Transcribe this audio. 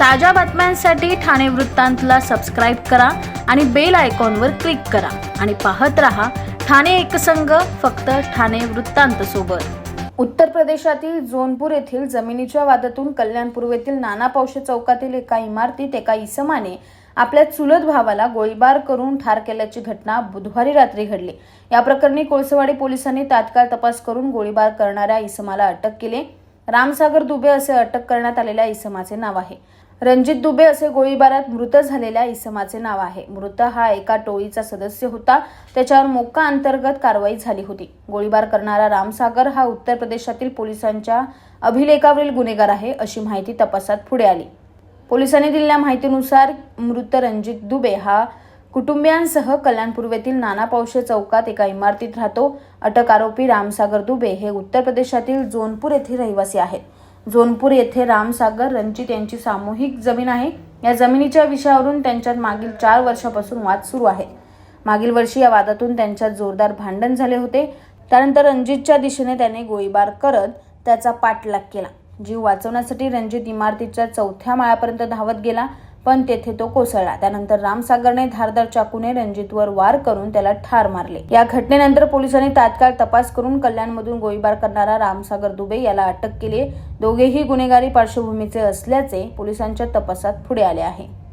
ताज्या बातम्यांसाठी ठाणे वृत्तांतला सबस्क्राईब करा आणि बेल आयकॉनवर क्लिक करा. आणि पाहत रहा ठाणे एकसंघ फक्त ठाणे वृत्तांत सोबत. उत्तर प्रदेशातील जोनपूर येथील जमिनीच्या वादातून कल्याण पूर्वेतील नाना पावशे चौकातील एका इमारतीत एका इसमाने आपल्या चुलत भावाला गोळीबार करून ठार केल्याची घटना बुधवारी रात्री घडली. या प्रकरणी कोळसवाडी पोलिसांनी तात्काळ तपास करून गोळीबार करणाऱ्या इसमाला अटक केली. रामसागर दुबे असे अटक करण्यात आलेल्या इसमाचे नाव आहे. रणजित दुबे असे गोळीबारात मृत झालेल्या इसमाचे नाव आहे. मृत हा एका टोळीचा सदस्य होता. त्याच्यावर मोक्का अंतर्गत कारवाई झाली होती. गोळीबार करणारा रामसागर हा उत्तर प्रदेशातील पोलिसांच्या अभिलेखावरील गुन्हेगार आहे अशी माहिती तपासात पुढे आली. पोलिसांनी दिलेल्या माहितीनुसार मृत रणजित दुबे हा कुटुंबियांसह कल्याण येथील नाना पावशे चौकात एका इमारतीत राहतो. अटक आरोपी रामसागर दुबे हे उत्तर प्रदेशातील जोनपूर येथे रहिवासी आहेत. जोनपूर येथे रामसागर रणजित यांची सामूहिक जमीन आहे. या जमिनीच्या विषयावरून त्यांच्यात मागील चार वर्षापासून वाद सुरू आहे. मागील वर्षी या वादातून त्यांच्यात जोरदार भांडण झाले होते. त्यानंतर रणजितच्या दिशेने त्याने गोळीबार करत त्याचा पाठलाग केला. जीव वाचवण्यासाठी रणजित इमारतीच्या चौथ्या माळ्यापर्यंत धावत गेला. पण तेथे तो कोसळला. त्यानंतर रामसागरने धारदार चाकूने रणजितवर वार करून त्याला ठार मारले. या घटनेनंतर पोलिसांनी तात्काळ तपास करून कल्याणमधून गोळीबार करणारा रामसागर दुबे याला अटक केली. दोघेही गुन्हेगारी पार्श्वभूमीचे असल्याचे पोलिसांच्या तपासात पुढे आले आहे.